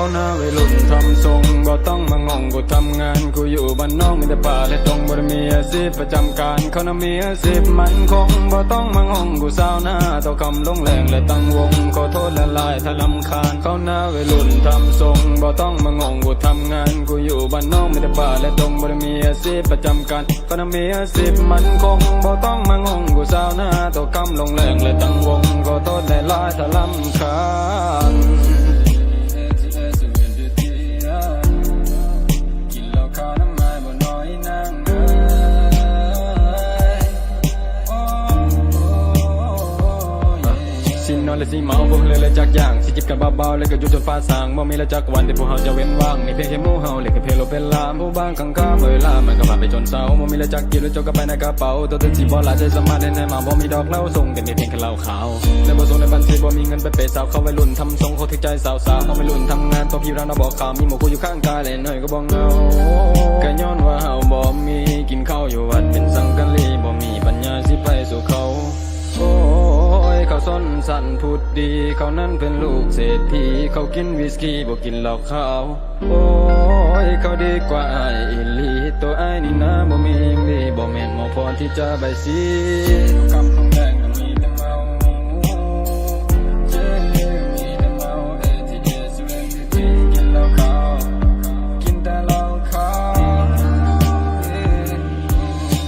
เขาหน้าวัยรุ่นทำทรงบ่ต้องมางงกูทำงานกูอยู่บ้านนอกมีแต่ป่าและตรงบ่ไมีอาชีพประจำการเขาหน้ามีอาชีพมันคงบ่ต้องมางงกูสาวหน้าต่อคำลงแรงและตั้งวงขอโทษละลายถ้าลำคาญเขาหน้าวัยรุ่นทำทรงบ่ต้องมางงกูทำงานกูอยู่บ้านนอกมีแต่ป่าและตรงบ่ไมีอาชีพประจำการเขาหน้ามีอาชีพมันคงบ่ต้องมางงกูสาวหน้าต่อคำลงแรงและตั้งวงขอโทษละลายถ้าลำคาญ ยสินอนและสิเมาบ่เลยเลยจักอย่างสิจิบกันเบาๆแล้วก็อยู่จนฟ้าสางบ่มีละจักวันที่พวกเฮาจะเว้นว่างนี่เพียงแค่หมู่เฮาเลยก็เพลโลเป็นลามผู้บางข้างข้ามเวลามันก็ผ่านไปจนเศร้าบ่มีละจักกินแล้วจกกันไปในกระเป๋าตัวถึงสิบ่หลายใจสมารถได้ในมาบ่มีดอกเหล้าส่งกันนี่เพียงแค่เหล้าขาวและบ่ส่งในบัญชีบ่มีเงินไปเปย์สาวเข้าวัยรุ่นทำทรงเขาถึกใจสาวๆเขาวัยรุ่นทำงานตัวพี่ร้านเราบอกข่าวมีหมู่กูอยู่ข้างกายเลยหน่อยก็บ่เงาก็ย้อนว่าเฮาบ่มีกินข้าวอยู่วัดเป็นสังกะลีบ่มีปัญญาสิไปสู่เขา ส้นสันพูดดี เขานั้นเป็นลูกเศรษฐีเขากินวิสกี้บอกกินเหล้าขาว โอ้ยเขาดีกว่าไอ้อิลีตัวไอ้นี่นะบ่มีมีบ่แม่นหมอพรที่จะใบสีคำคงแดงก็มีแ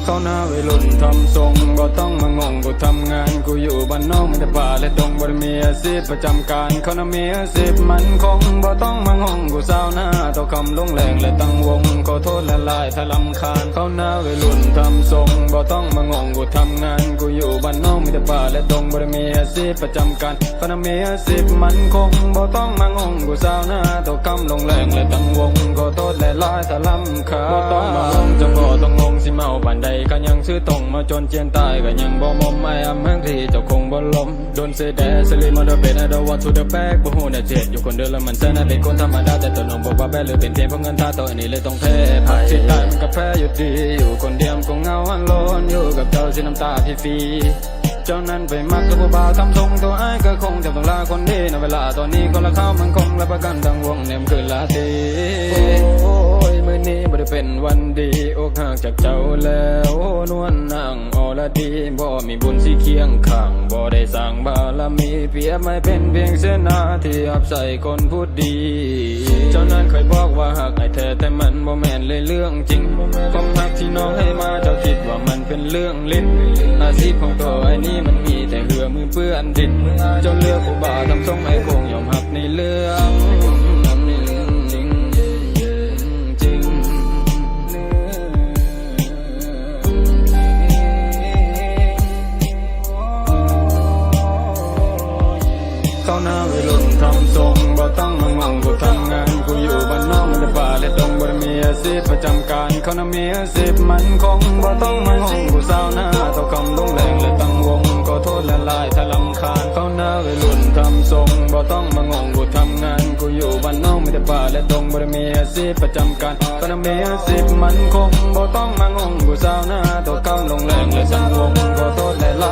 เขาหน้าวัยรุ่นทำทรงบ่ต้องมางงกูทำงานกูอยู่บ้านนอกมีแต่ป่าและดงบ่ได้มีอาชีพประจำการเขาน่ะมีอาชีพมันคงบ่ต้องมางงกูสาวหน้าต่อคำลงแรงและตั้งวงขอโทษและลายถ้าลำคาญเขาหน้าวัยรุ่นทำทรงบ่ต้องมางงกูทำงานกูอยู่บ้านนอกมีแต่ป่าและดงบ่ได้มีอาชีพประจำการเขาน่ะมีอาชีพมันคงบ่ต้องมางงกูสาวหน้าต่อคำลงแรงและตั้งวงขอโทษและลายถ้าลำคาญ สิเมาปานใดก็ยังซื้อตรงมาจนเจียนตายก็ยังบ่มอมไม่อำเมืองที่เจ้าคงบ่ลมโดนเสยแดสลีมาเดเบนอดวัตทูเดแบกบ่ฮู้น่ะเจ็ดอยู่คนเดียวแล้วมันแซ่น่ะเป็นคนธรรมดาแต่ตัวน้องบอกว่าแบหรือเป็นเพียงเพราะเงินท่าตัวนี้เลยต้องแพ้ภัยสิตายมันก็แพ้อยู่ดี อยู่คนเดียวก็เหงาหันโลนอยู่กับเจ้าสิน้ำตาพี่ฟีเจ้านั้นไปมักกับผู้บ่าวทำทรงตัวไอ้ก็คงจะต้องลาคนดีในเวลาตอนนี้คนละข้าวมันคงและประกันทั้งวงเนี่ยมคือลาตี มื้อนี้บ่ได้เป็นวันดีอกหักจากเจ้าแล้วนวลนางอรดีบ่มีบุญสิเคียงข้างบ่ได้สร้างบารมีเปียบไม่เป็นเพียงเสนาที่อับใส่คนพูดดี เจ้านั้นเคยบอกว่าหักไอ้แท้แต่มันบ่แม่นเลยเรื่องจริงความหักที่น้องให้มาเจ้าคิดว่ามันเป็นเรื่องลิ้นอาชีพของตัวไอ้นี่มันมีแต่เหือมือเปื้อนดินเจ้าเลือกผู้บ่าวทำทรงไอ้ค น้าวัยรุ่นทำทรงบ่ต้องมางงกูทำงานกูอยู่บ้านนอกมันจะป่าและดงบ่ได้มีอาชีพประจำการเขาน่ะมีอาชีพมันคงบ่ต้องมางงกูสาวหน้าต่อคำลงแรงและตั้งวงขอโทษและลายถ้าลำคาญเขาหน้าวัยรุ่นทำทรงบ่ต้องมางงกูทำงานกูอยู่บ้านนอกมันจะป่าและดงบ่ได้มีอาชีพประจำการเขาน่ะมีอาชีพมันคงบ่ต้องมางงกูสาวหน้าต่อคำลงแรงและตั้งวงขอโทษและลาย